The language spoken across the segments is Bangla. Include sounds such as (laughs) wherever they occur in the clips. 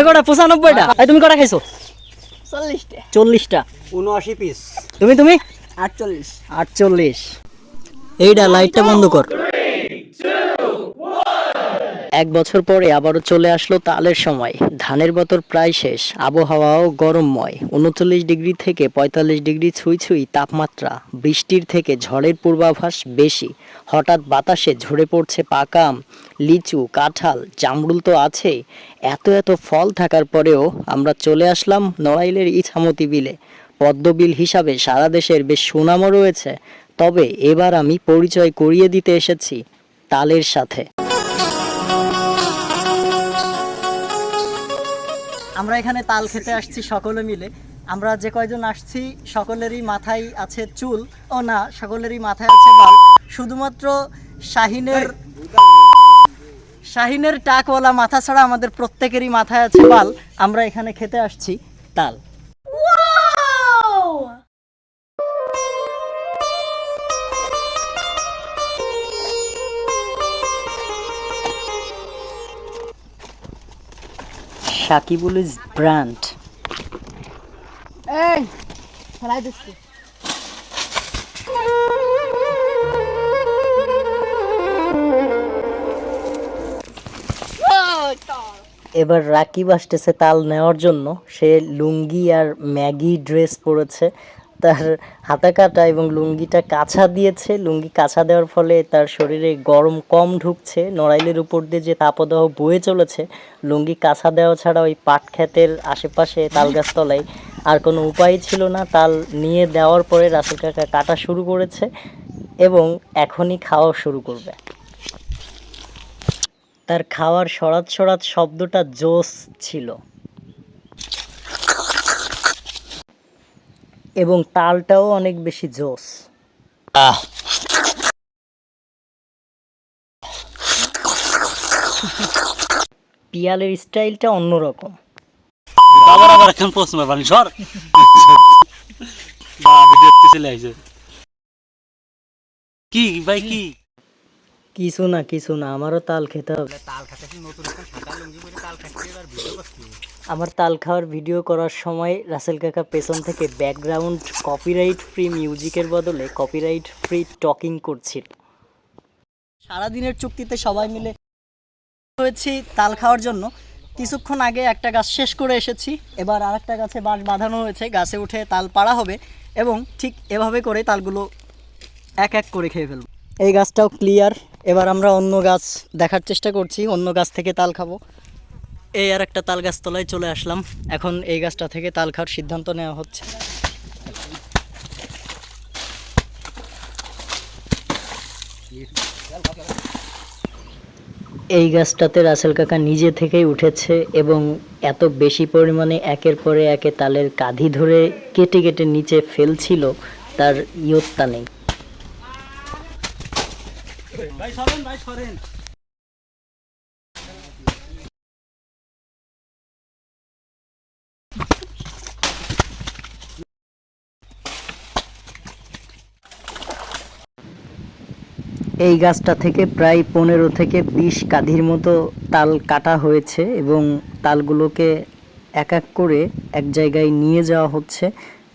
এগোটা পঁচানব্বইটা। তুমি কটা খাইছো? চল্লিশটা। চল্লিশটা। উনআশি পিস তুমি তুমি? আটচল্লিশ। আটচল্লিশ। এইটা লাইটটা বন্ধ কর। এক বছর পরে আবারও চলে আসলো তালের সময়। ধানের বতর প্রায় শেষ, আবহাওয়াও গরমময়। উনচল্লিশ ডিগ্রি থেকে পঁয়তাল্লিশ ডিগ্রি ছুঁই ছুঁই তাপমাত্রা। বৃষ্টির থেকে ঝড়ের পূর্বাভাস বেশি। হঠাৎ বাতাসে ঝরে পড়ছে পাকা আম, লিচু, কাঁঠাল, জামরুল তো আছেই। এত এত ফল থাকার পরেও আমরা চলে আসলাম নড়াইলের ইছামতি বিলে। পদ্মবিল হিসাবে সারা দেশের বেশ সুনামও রয়েছে। তবে এবার আমি পরিচয় করিয়ে দিতে এসেছি তালের সাথে। আমরা এখানে তাল খেতে আসছি সকলে মিলে। আমরা যে কয়জন আসছি সকলেরই মাথায় আছে চুল। ও না সকলেরই মাথায় আছে বাল। শুধুমাত্র শাহিনের শাহিনের টাকওয়ালা মাথা ছাড়া আমাদের প্রত্যেকেরই মাথায় আছে বাল। আমরা এখানে খেতে আসছি তাল। Sakibul is brand. এই ফেলাই দিচ্ছি এবার রাকিব আসতেছে তাল নেওয়ার জন্য। সে লুঙ্গি আর ম্যাগি ড্রেস পরেছে। তার হাতা কাটা এবং লুঙ্গিটা কাছা দিয়েছে। লুঙ্গি কাছা দেওয়ার ফলে তার শরীরে গরম কম ঢুকছে। নড়াইলের উপর দিয়ে যে তাপদাহ বয়ে চলেছে, লুঙ্গি কাছা দেওয়া ছাড়া ওই পাট ক্ষেতের আশেপাশে তাল গাছতলায় আর কোনো উপায় ছিল না। তাল নিয়ে দেওয়ার পরে রাসেল কাকা কাটা শুরু করেছে এবং এখনই খাওয়া শুরু করবে। তার খাওয়ার সরাত সরাত শব্দটা জোস ছিল। এবং তালটাও অনেক বেশি জোস। পিয়ালের স্টাইলটা অন্যরকম। আবার আবার এখন প্রশ্ন পানি সর। ভিডিও চলে আইছে কি ভাই কি? কিছু না কিছু না আমারও তাল খেতে হবে। আমার তাল খাওয়ার ভিডিও করার সময় রাসেল কাকা পেছন থেকে ব্যাকগ্রাউন্ড কপিরাইট ফ্রি মিউজিকের বদলে কপিরাইট ফ্রি টকিং করছিল। সারাদিনের চুক্তিতে সবাই মিলে হয়েছি তাল খাওয়ার জন্য। কিছুক্ষণ আগে একটা গাছ শেষ করে এসেছি। এবার আরেকটা গাছে বাঁশ বাঁধানো হয়েছে। গাছে উঠে তাল পাড়া হবে এবং ঠিক এভাবে করে তালগুলো এক এক করে খেয়ে ফেলব। এই গাছটাও ক্লিয়ার এবার আমরা অন্য গাছ দেখার চেষ্টা করছি। অন্য গাছ থেকে তাল খাব। এই আর একটা তাল গাছ তলায় চলে আসলাম। এখন এই গাছটা থেকে তাল খাওয়ার সিদ্ধান্ত নেওয়া হচ্ছে। এই গাছটাতে রাসেল কাকা নিজে থেকেই উঠেছে এবং এত বেশি পরিমাণে একের পরে একে তালের কাঁধি ধরে কেটে কেটে নিচে ফেলছিল, তার ইয়ত্তা নেই। ভাই সরেন ভাই সরেন। এই গাছটা থেকে প্রায় পনেরো থেকে বিশ কাঁধির মতো তাল কাটা হয়েছে এবং তালগুলোকে এক এক করে এক জায়গায় নিয়ে যাওয়া হচ্ছে।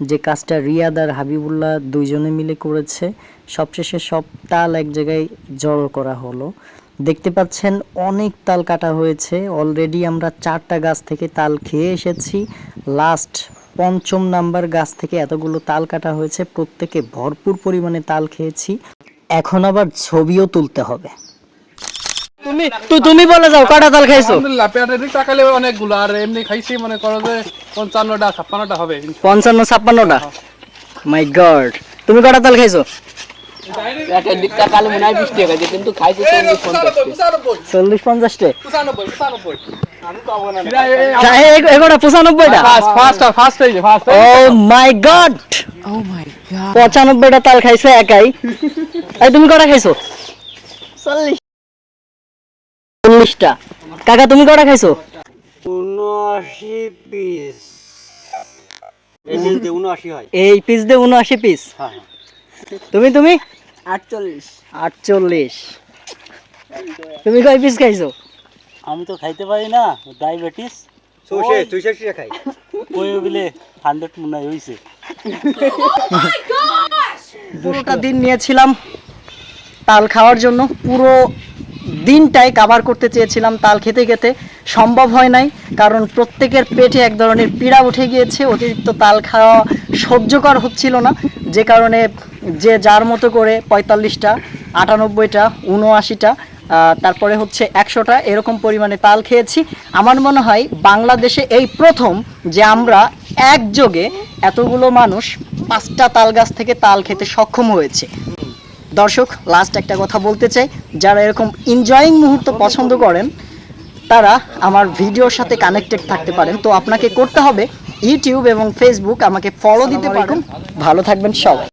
যে কাজটা রিয়াদ আর হাবিবুল্লাহ দুইজনে মিলে করেছে, সবশেষে সব তাল এক জায়গায় জড়ো করা হলো। দেখতে পাচ্ছেন অনেক তাল কাটা হয়েছে। অলরেডি আমরা চারটা গাছ থেকে তাল খেয়ে এসেছি। লাস্ট পঞ্চম নাম্বার গাছ থেকে এতগুলো তাল কাটা হয়েছে। প্রত্যেকে ভরপুর পরিমাণে তাল খেয়েছি। এখন আবার ছবিও তুলতে হবে। তুমি তুই তুমি বলে যাও কটা তাল খাইছো? আলহামদুলিল্লাহ পেটের দিক তাকালে অনেকগুলো আর এমনি খাইছি মনে করো যে পঞ্চান্নটা ছাপ্পান্নটা হবে পঞ্চান্ন ছাপ্পান্নটা? মাই গড তুমি কটা তাল খাইছো? পেটের দিক তাকালে মনে হয় বিশ টাকা কিন্তু খাইছে চল্লিশ পঞ্চাশ চল্লিশ পঞ্চাশটে পঁচানব্বই পঁচানব্বই। পঁচানব্বইটা তাল খাইছে একাই। তুমি কটা খাইছো? চল্লিশ। চল্লিশটা। কাকা তুমি কটা খাইছো? উনআশি পিস। এই হয়। পিস দিয়ে উনআশি পিস? হ্যাঁ তুমি তুমি? আটচল্লিশ। আটচল্লিশ। তুমি কয় পিস খাইছো? আমি তো খাইতে পারি না ডায়াবেটিস। খাই। ওই বিলে হান্ড্রেড মনে হয়েছে পুরোটা (laughs) দিন নিয়েছিলাম। তাল খাওয়ার জন্য পুরো দিনটাই কাভার করতে চেয়েছিলাম তাল খেতে খেতে। সম্ভব হয় নাই, কারণ প্রত্যেকের পেটে এক ধরনের পীড়া উঠে গিয়েছে, অতিরিক্ত তাল খাওয়া সহ্যকর হচ্ছিল না। যে কারণে যে যার মতো করে পঁয়তাল্লিশটা, আটানব্বইটা, উনআশিটা তারপরে হচ্ছে একশোটা এরকম পরিমাণে তাল খেয়েছি। আমার মনে হয় বাংলাদেশে এই প্রথম যে আমরা একযোগে এতগুলো মানুষ পাঁচটা তাল গাছ থেকে তাল খেতে সক্ষম হয়েছে। দর্শক লাস্ট একটা কথা বলতে চাই। যারা এরকম এনজয়িং মুহূর্ত পছন্দ করেন তারা আমার ভিডিওর সাথে কানেক্টেড থাকতে পারেন। তো আপনাকে করতে হবে ইউটিউব এবং ফেসবুক আমাকে ফলো দিতে পারেন। ভালো থাকবেন সবাই।